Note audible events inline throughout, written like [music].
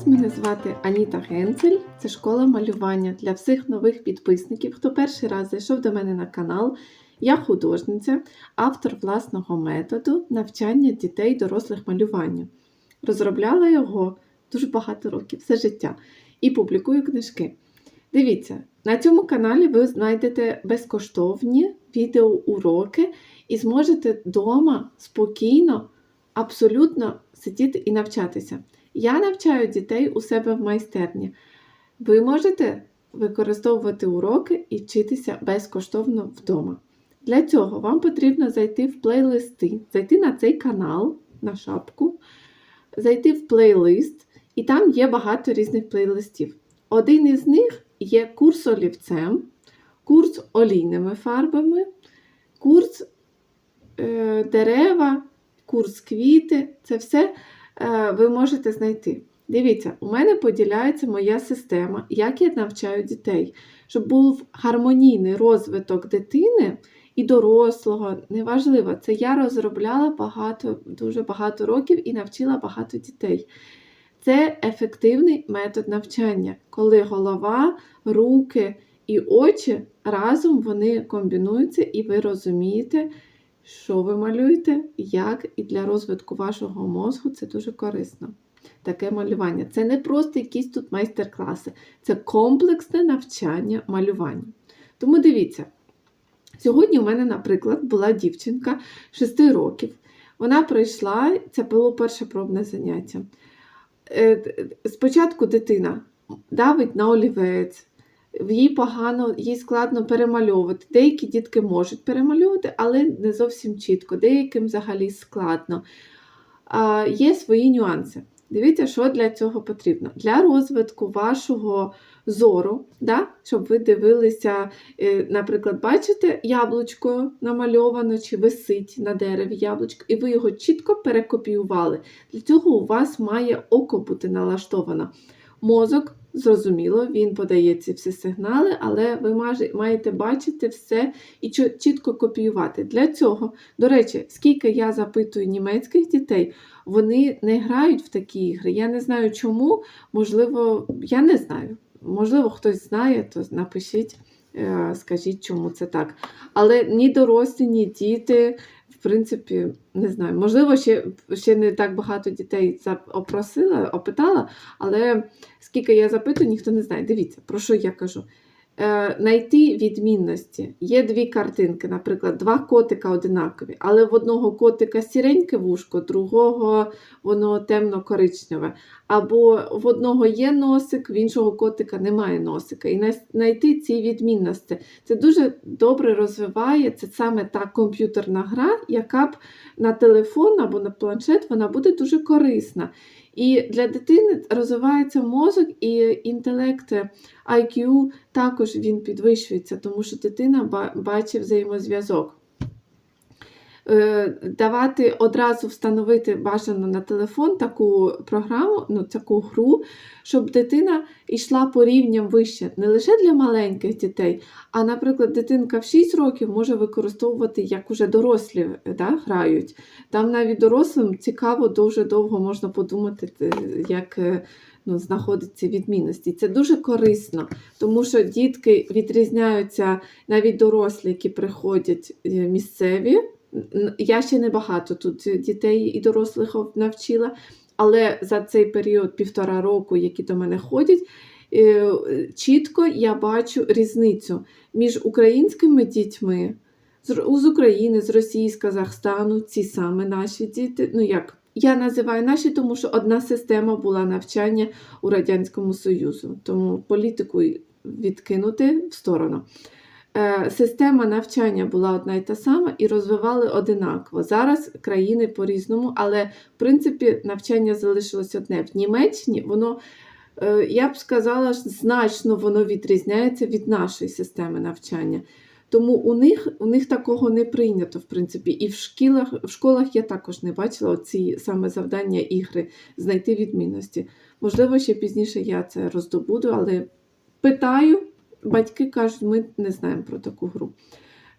вас! Мене звати Аніта Генцель. Це школа малювання для всіх нових підписників. Хто перший раз зайшов до мене на канал, я художниця, автор власного методу навчання дітей дорослих малюванню. Розробляла його дуже багато років, все життя, і публікую книжки. Дивіться, на цьому каналі ви знайдете безкоштовні відеоуроки і зможете вдома спокійно, абсолютно сидіти і навчатися. Я навчаю дітей у себе в майстерні. Ви можете використовувати уроки і вчитися безкоштовно вдома. Для цього вам потрібно зайти в плейлисти, зайти на цей канал, на шапку, зайти в плейлист, і там є багато різних плейлистів. Один із них є курс олівцем, курс олійними фарбами, курс е, дерева, курс квіти. Це все е, ви можете знайти. Дивіться, у мене поділяється моя система, як я навчаю дітей, щоб був гармонійний розвиток дитини і дорослого. Неважливо, це я розробляла багато, дуже багато років і навчила багато дітей. Це ефективний метод навчання, коли голова, руки і очі разом вони комбінуються, і ви розумієте, що ви малюєте, як і для розвитку вашого мозку це дуже корисно. Таке малювання. Це не просто якісь тут майстер-класи, це комплексне навчання малювання. Тому дивіться, сьогодні у мене, наприклад, була дівчинка 6 років. Вона прийшла, це було перше пробне заняття. Е, Спочатку дитина давить на олівець, їй погано, їй складно перемальовувати. Деякі дітки можуть перемальовувати, але не зовсім чітко, деяким взагалі складно. А, Є свої нюанси. Дивіться, що для цього потрібно. Для розвитку вашого зору, да, щоб ви дивилися, е, наприклад, бачите, яблучко намальовано чи висить на дереві яблучко, і ви його чітко перекопіювали. Для цього у вас має око бути налаштовано. Мозок, зрозуміло, він подає ці всі сигнали, але ви маєте бачити все і чітко копіювати. Для цього, до речі, скільки я запитую німецьких дітей, вони не грають в такі ігри. Я не знаю чому, можливо, я не знаю. Можливо, хтось знає, то напишіть, е, скажіть, чому це так. Але ні дорослі, ні діти, принципі, не знаю. Можливо, ще ще не так багато дітей опросила, опитала, але скільки я запитую, ніхто не знає. Дивіться, про що я кажу. Найти відмінності. Є дві картинки, наприклад, два котика одинакові, але в одного котика сіреньке вушко, другого воно темно-коричневе. Або в одного є носик, в іншого котика немає носика. І знайти ці відмінності. Це дуже добре розвиває, це саме та комп'ютерна гра, яка б на телефон або на планшет вона буде дуже корисна. І для дитини розвивається мозок і інтелект IQ також він підвищується, тому що дитина бачить взаємозв'язок. Е, давати одразу встановити бажано на телефон таку програму, ну, таку гру, щоб дитина йшла по рівням вище, не лише для маленьких дітей, а, наприклад, дитинка в 6 років може використовувати, як уже дорослі да, грають. Там навіть дорослим цікаво, дуже довго можна подумати, як е, ну, знаходиться відмінності. Це дуже корисно, тому що дітки відрізняються навіть дорослі, які приходять е, місцеві. Я ще не багато тут дітей і дорослих навчила, але за цей період півтора року, які до мене ходять, е, чітко я бачу різницю між українськими дітьми з України, з Росії, з Казахстану, ці саме наші діти. ну як, Я називаю наші, тому що одна система була навчання у Радянському Союзу, тому політику відкинути в сторону. Е, система навчання була одна і та сама і розвивали одинаково. Зараз країни по-різному, але в принципі навчання залишилось одне. В Німеччині воно, е, я б сказала, значно воно відрізняється від нашої системи навчання. Тому у них у них такого не прийнято, в принципі. І в школах в школах я також не бачила ці саме завдання ігри, знайти відмінності. Можливо, ще пізніше я це роздобуду, але питаю батьки кажуть, ми не знаємо про таку гру.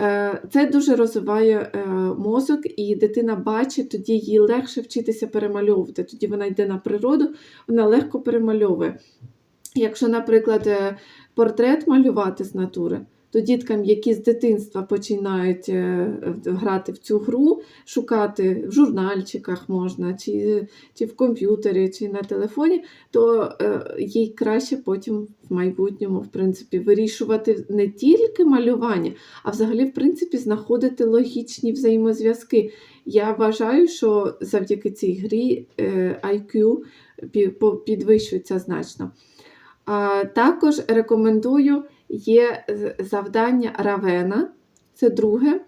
Е, Це дуже розвиває е, мозок, і дитина бачить, тоді їй легше вчитися перемальовувати. Тоді вона йде на природу, вона легко перемальовує. Якщо, наприклад, е, портрет малювати з натури, то діткам, які з дитинства починають е, грати в цю гру, шукати в журнальчиках можна, чи, чи в комп'ютері, чи на телефоні, то е, їй краще потім в майбутньому в принципі, вирішувати не тільки малювання, а взагалі, в принципі, знаходити логічні взаємозв'язки. Я вважаю, що завдяки цій грі е, IQ пі- підвищується значно. А, також рекомендую є завдання Равена, це друге,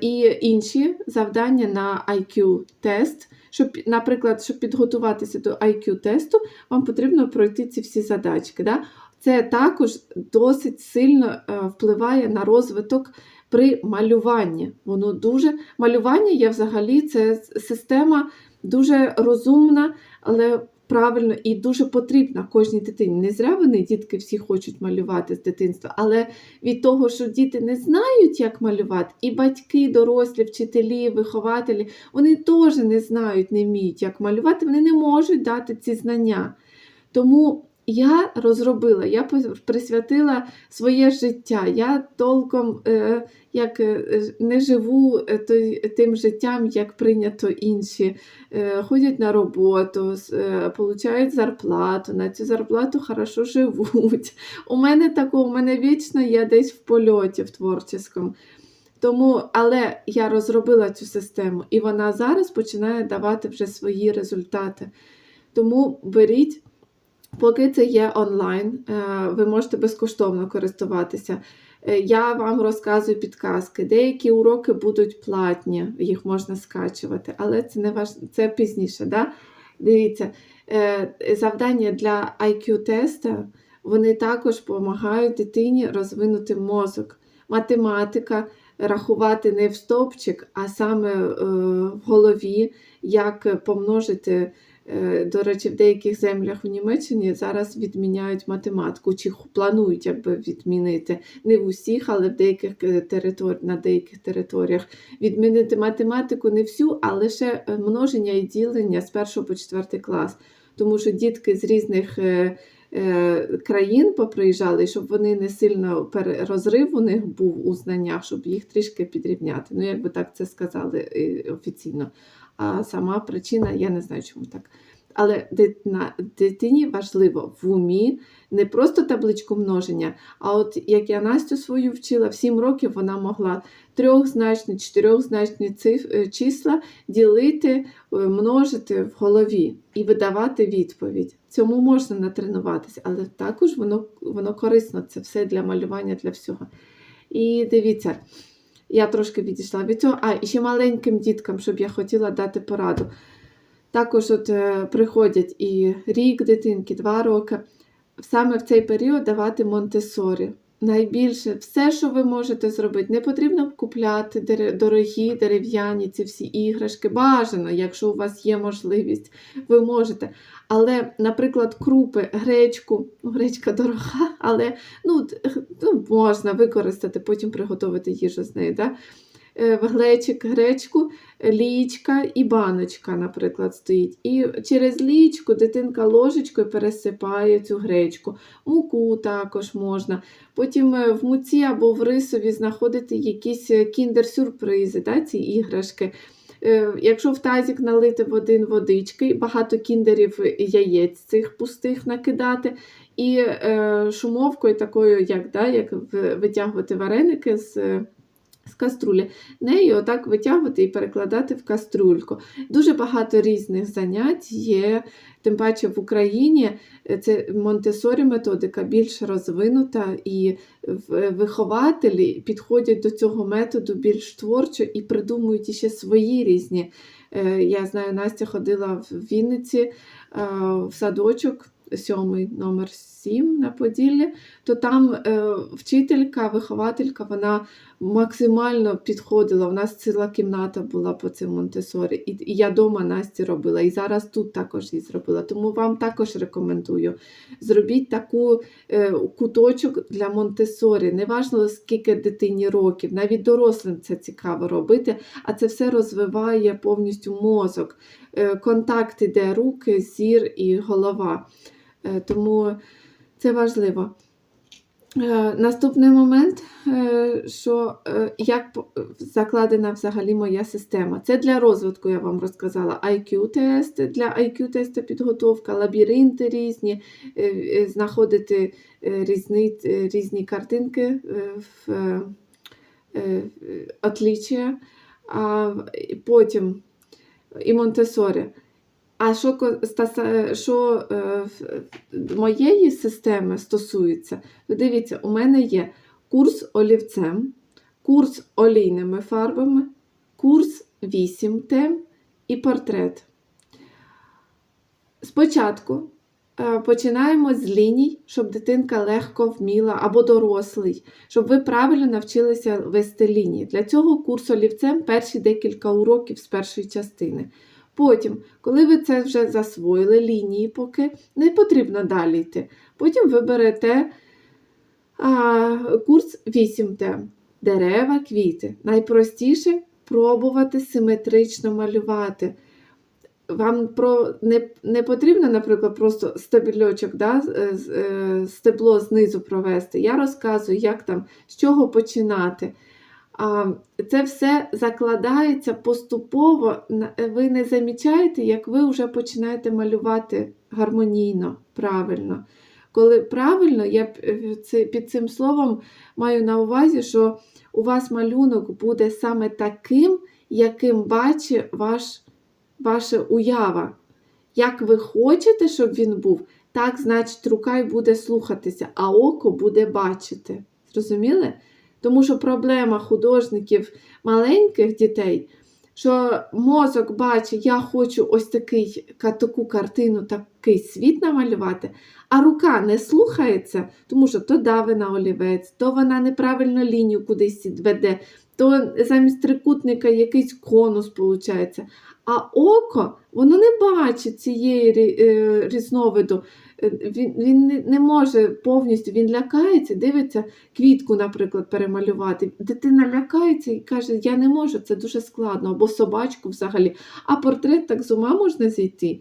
і інші завдання на IQ-тест. Щоб, наприклад, щоб підготуватися до IQ-тесту, вам потрібно пройти ці всі задачки. Да? Це також досить сильно е, впливає на розвиток при малюванні. Воно дуже малювання є взагалі це система дуже розумна, але правильно і дуже потрібна кожній дитині. Не зря вони дітки всі хочуть малювати з дитинства, але від того, що діти не знають, як малювати, і батьки, дорослі, вчителі, вихователі, вони теж не знають, не вміють, як малювати, вони не можуть дати ці знання. Тому я розробила, я присвятила своє життя. Я толком е, як е, не живу е, тим життям, як прийнято інші. Ходять на роботу, получають зарплату, на цю зарплату хорошо живуть. У мене такого, у мене вічно я десь в польоті в творчому. Тому, але я розробила цю систему, і вона зараз починає давати вже свої результати. Тому беріть, поки це є онлайн, е, ви можете безкоштовно користуватися. Е, Я вам розказую підказки. Деякі уроки будуть платні, їх можна скачувати, але це не важ... це пізніше. Да? Дивіться, е, завдання для IQ-теста вони також допомагають дитині розвинути мозок. Математика, рахувати не в стовпчик, а саме в голові, як помножити. Е, До речі, в деяких землях у Німеччині зараз відміняють математику, чи планують якби відмінити. Не в усіх, але в деяких е, територі, на деяких територіях. Відмінити математику не всю, а лише е, множення і ділення з 1 по 4 клас. Тому що дітки з різних країн поприїжджали, щоб вони не сильно розрив у них був у знаннях, щоб їх трішки підрівняти. Ну, якби так це сказали офіційно. А сама причина, я не знаю, чому так. Але дитині важливо в умі не просто табличку множення, а от як я Настю свою вчила, в 7 років вона могла трьохзначні, чотирьохзначні е, числа ділити, е, множити в голові і видавати відповідь. Цьому можна натренуватися, але також воно, воно корисно, це все для малювання, для всього. І дивіться, я трошки відійшла від цього. А, ще маленьким діткам, щоб я хотіла дати пораду. Також от е, приходять і рік дитинки, два роки. Саме в цей період давати Монтесорі. Найбільше все, що ви можете зробити, не потрібно купляти дорогі дерев'яні ці всі іграшки. Бажано, якщо у вас є можливість, ви можете. Але, наприклад, крупи, гречку, ну, гречка дорога, але ну, ну, можна використати, потім приготувати їжу з нею. Да? Е, глечик, гречку, лічка і баночка, наприклад, стоїть. І через лічку дитинка ложечкою пересипає цю гречку. Муку також можна. Потім е, в муці або в рисові знаходити якісь е, кіндер-сюрпризи, да, ці іграшки. Якщо в тазик налити в один водички, багато кіндерів яєць цих пустих накидати, і шумовкою такою, як, да, як витягувати вареники з, з каструлі, нею отак витягувати і перекладати в каструльку. Дуже багато різних занять є, тим паче в Україні е, це Монтесорі методика більш розвинута, і вихователі підходять до цього методу більш творчо і придумують іще свої різні. Е, Я знаю, Настя ходила в Вінниці е, в садочок, сьомий номер 7 на Поділлі, то там е, вчителька, вихователька, вона максимально підходила. У нас ціла кімната була по цим Монтесорі. І, я вдома Насті робила, і зараз тут також її зробила. Тому вам також рекомендую. Зробіть таку е, куточок для Монтесорі. Неважно, скільки дитині років, навіть дорослим це цікаво робити, а це все розвиває повністю мозок. Е, контакт іде руки, зір і голова. Тому це важливо. Е, Наступний момент, е, що е, як закладена взагалі моя система. Це для розвитку, я вам розказала. IQ-тест, для IQ-тесту підготовка, лабіринти різні, знаходити різні, різні картинки в отличия, а потім і Монтесорі. А що, що е, моєї системи стосується, то дивіться, у мене є курс олівцем, курс олійними фарбами, курс 8 тем і портрет. Спочатку е, починаємо з ліній, щоб дитинка легко вміла, або дорослий, щоб ви правильно навчилися вести лінії. Для цього курс олівцем перші декілька уроків з першої частини. Потім, коли ви це вже засвоїли лінії, поки не потрібно далі йти. Потім ви берете а, курс 8 тем. Дерева, квіти. Найпростіше пробувати симетрично малювати. Вам про, не, не потрібно, наприклад, просто стебельочок, да, з- е, стебло знизу провести. Я розказую, як там, з чого починати. Це все закладається поступово. Ви не замічаєте, як ви вже починаєте малювати гармонійно, правильно. Коли правильно, я е, під цим словом маю на увазі, що у вас малюнок буде саме таким, яким бачить ваш, ваша уява. Як ви хочете, щоб він був, так, значить, рука й буде слухатися, а око буде бачити. Зрозуміли? Тому що проблема художників маленьких дітей, що мозок бачить, я хочу ось такий, таку картину, такий світ намалювати, а рука не слухається, тому що то дави на олівець, то вона неправильно лінію кудись веде, то замість трикутника якийсь конус виходить. А око воно не бачить цієї е, різновиду. Е, Він, він не, може повністю, він лякається, дивиться квітку, наприклад, перемалювати. Дитина лякається і каже, я не можу, це дуже складно, або собачку взагалі. А портрет так з ума можна зійти.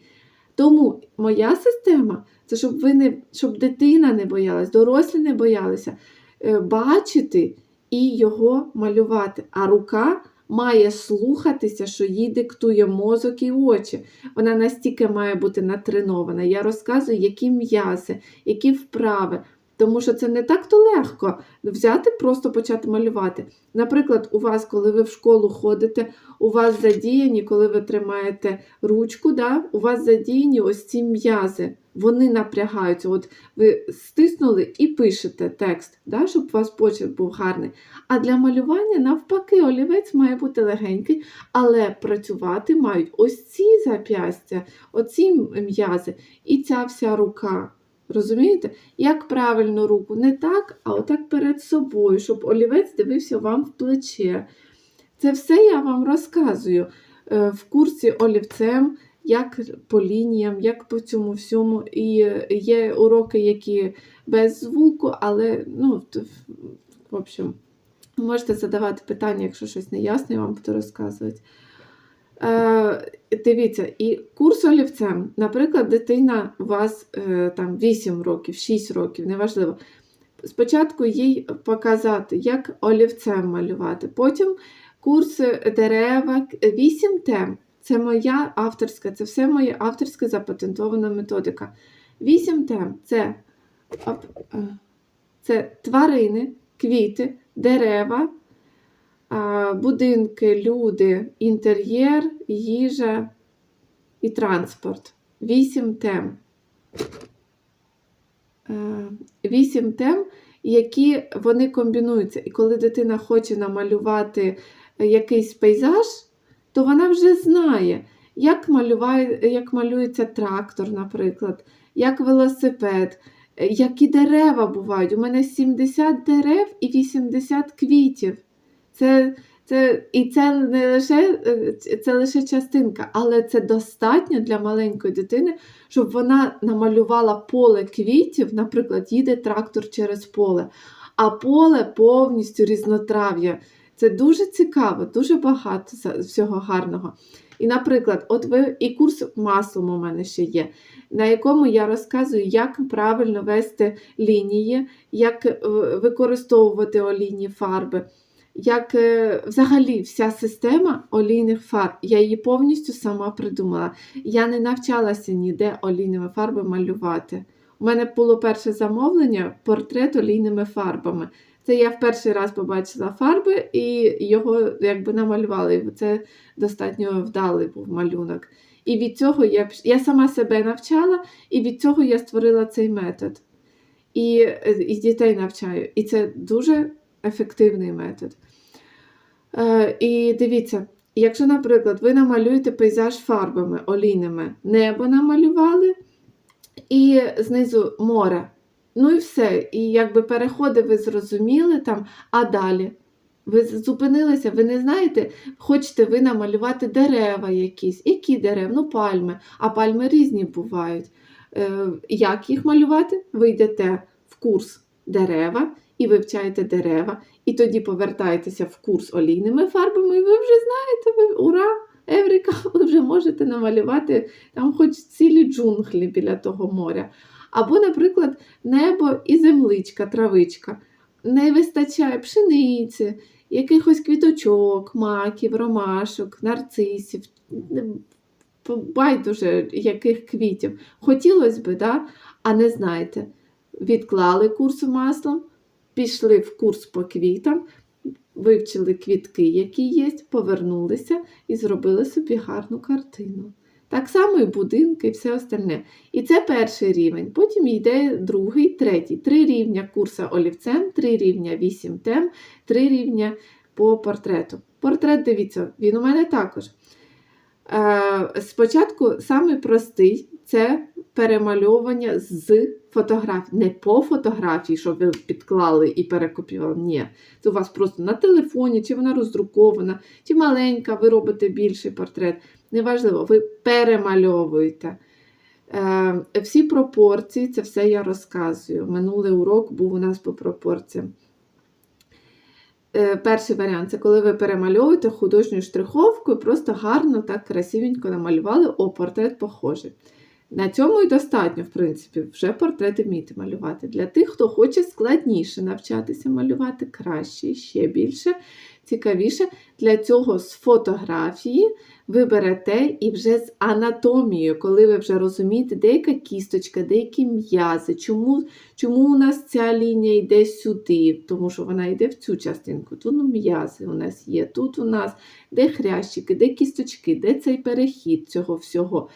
Тому моя система це щоб ви не щоб дитина не боялась, дорослі не боялися е, бачити і його малювати. А рука має слухатися, що їй диктує мозок і очі. Вона настільки має бути натренована. Я розказую, які м'язи, які вправи. Тому що це не так-то легко взяти, просто почати малювати. Наприклад, у вас, коли ви в школу ходите, у вас задіяні, коли ви тримаєте ручку, да, у вас задіяні ось ці м'язи. Вони напрягаються. От ви стиснули і пишете текст, да, щоб у вас почерк був гарний. А для малювання, навпаки, олівець має бути легенький, але працювати мають ось ці зап'ястя, оці м'язи і ця вся рука. Розумієте? Як правильно руку? Не так, а отак перед собою, щоб олівець дивився вам в плече. Це все я вам розказую е, в курсі олівцем, як по лініям, як по цьому всьому. І є уроки, які без звуку, але, ну, в общем, можете задавати питання, якщо щось не ясно, я вам буду розказувати. Е, дивіться, і курс олівцем, наприклад, дитина у вас е, там 8 років, 6 років, неважливо. Спочатку їй показати, як олівцем малювати. Потім курс дерева, 8 тем. Це моя авторська, це все моя авторська запатентована методика. 8 тем це, е, це тварини, квіти, дерева, будинки, люди, інтер'єр, їжа і транспорт. Вісім тем. Е, Вісім тем, які вони комбінуються. І коли дитина хоче намалювати якийсь пейзаж, то вона вже знає, як, малюває, як малюється трактор, наприклад, як велосипед, Е, Які дерева бувають? У мене 70 дерев і 80 квітів. Це, це, і це не лише, е, це лише частинка, але це достатньо для маленької дитини, щоб вона намалювала поле квітів, наприклад, їде трактор через поле, а поле повністю різнотрав'я. Це дуже цікаво, дуже багато всього гарного. І, наприклад, от ви і курс маслом у мене ще є, на якому я розказую, як правильно вести лінії, як е, використовувати олійні фарби, як е, взагалі вся система олійних фарб. Я її повністю сама придумала. Я не навчалася ніде олійними фарбами малювати. У мене було перше замовлення портрет олійними фарбами. Це я в перший раз побачила фарби і його якби намалювала. І Це достатньо вдалий був малюнок. І від цього я, я сама себе навчала, і від цього я створила цей метод. І, е, і дітей навчаю. І це дуже ефективний метод. Е, і дивіться, якщо, наприклад, ви намалюєте пейзаж фарбами олійними, небо намалювали, і знизу море. Ну і все. І якби переходи ви зрозуміли там, а далі. Ви зупинилися, ви не знаєте, хочете ви намалювати дерева якісь. Які дерева? Ну, пальми. А пальми різні бувають. Е, як їх малювати? Ви йдете в курс дерева і вивчаєте дерева, і тоді повертаєтеся в курс олійними фарбами, і ви вже знаєте, ви ура! Еврика, [laughs] ви вже можете намалювати там хоч цілі джунглі біля того моря. Або, наприклад, небо і земличка, травичка. Не вистачає пшениці, якихось квіточок, маків, ромашок, нарцисів, байдуже яких квітів. Хотілося б, да? а не знаєте. Відклали курс маслом, пішли в курс по квітам, вивчили квітки, які є, повернулися і зробили собі гарну картину. Так само і будинки, і все остальне. І це перший рівень. Потім йде другий, третій. Три рівня курсу олівцем, три рівня вісім тем, три рівня по портрету. Портрет, дивіться, він у мене також. Е, спочатку самий простий це перемальовування з фотографій. Не по фотографії, що ви підклали і перекопіювали. Ні. Це у вас просто на телефоні, чи вона роздрукована, чи маленька, ви робите більший портрет. Неважливо, ви перемальовуєте. Е, всі пропорції, це все я розказую. Минулий урок був у нас по пропорціям. Е, перший варіант це коли ви перемальовуєте художньою штриховкою, просто гарно, так красивенько намалювали, о, портрет похожий. На цьому і достатньо, в принципі, вже портрети вміти малювати. Для тих, хто хоче складніше навчатися малювати, краще, ще більше, цікавіше. Для цього з фотографії ви берете і вже з анатомією, коли ви вже розумієте, де яка кісточка, де які м'язи, чому, чому у нас ця лінія йде сюди, тому що вона йде в цю частинку. Тут ну, м'язи у нас є, тут у нас де хрящики, де кісточки, де цей перехід цього всього.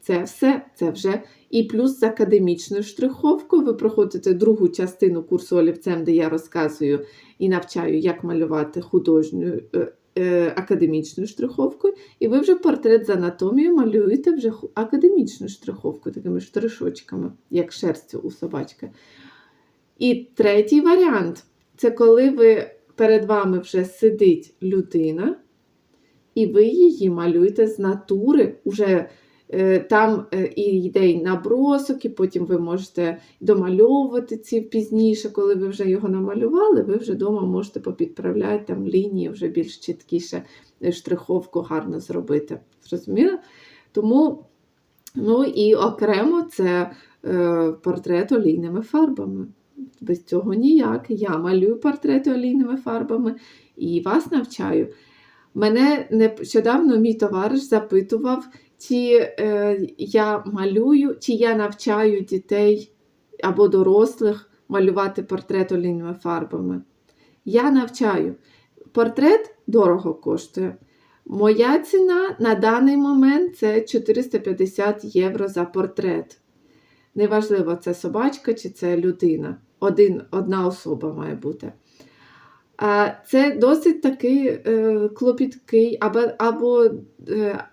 Це все, це вже і плюс з академічною штриховкою ви проходите другу частину курсу олівцем, де я розказую і навчаю, як малювати художньою е, е, академічною штриховкою, і ви вже портрет з анатомією малюєте вже академічною штриховкою, такими штришочками, як шерстю у собачки. І третій варіант це коли ви перед вами вже сидить людина, і ви її малюєте з натури. Уже там е, і йде і набросок, і потім ви можете домальовувати ці пізніше, коли ви вже його намалювали, ви вже вдома можете попідправляти там лінії вже більш чіткіше, е, штриховку гарно зробити. Зрозуміло? Тому, ну і окремо це е, портрет олійними фарбами. Без цього ніяк. Я малюю портрети олійними фарбами і вас навчаю. Мене нещодавно мій товариш запитував, чи е, я малюю, чи я навчаю дітей або дорослих малювати портрет олійними фарбами. Я навчаю. Портрет дорого коштує. Моя ціна на даний момент це 450 євро за портрет. Неважливо, це собачка чи це людина. Один, одна особа має бути. Це досить такий е, клопіткий, або, або, е,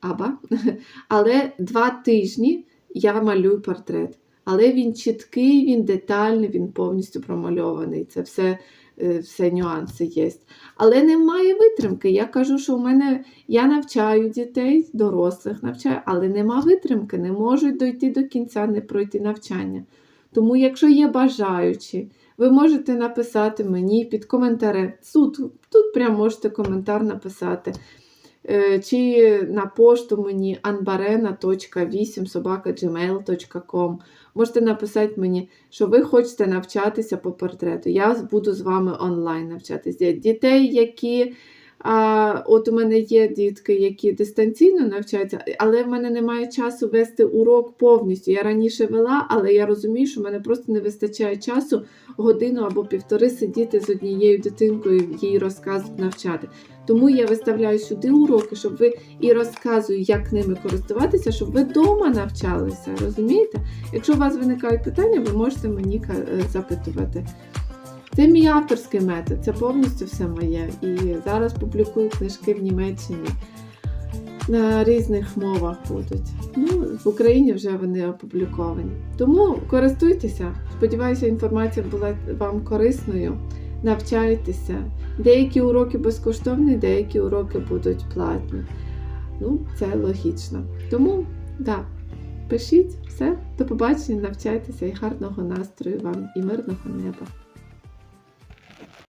або, [laughs] але два тижні я малюю портрет. Але він чіткий, він детальний, він повністю промальований. Це все, е, все нюанси є. Але немає витримки. Я кажу, що в мене я навчаю дітей, дорослих навчаю, але нема витримки, не можуть дойти до кінця, не пройти навчання. Тому, якщо є бажаючі, ви можете написати мені під коментарем. Тут, тут прямо можете коментар написати. Е, Чи на пошту мені anbarena.8 Можете написати мені, що ви хочете навчатися по портрету. Я буду з вами онлайн навчатися. Дітей, які а, от у мене є дітки, які дистанційно навчаються, але в мене немає часу вести урок повністю. Я раніше вела, але я розумію, що в мене просто не вистачає часу годину або півтори сидіти з однією дитинкою, їй розказувати, навчати. Тому я виставляю сюди уроки, щоб ви і розказую, як ними користуватися, щоб ви вдома навчалися. Розумієте? Якщо у вас виникають питання, ви можете мені е, запитувати. Це мій авторський метод, це повністю все моє. І зараз публікую книжки в Німеччині. На різних мовах будуть. Ну, в Україні вже вони опубліковані. Тому користуйтеся. Сподіваюся, інформація була вам корисною. Навчайтеся. Деякі уроки безкоштовні, деякі уроки будуть платні. Ну, це логічно. Тому, так, пишіть все, до побачення, навчайтеся і гарного настрою вам і мирного неба.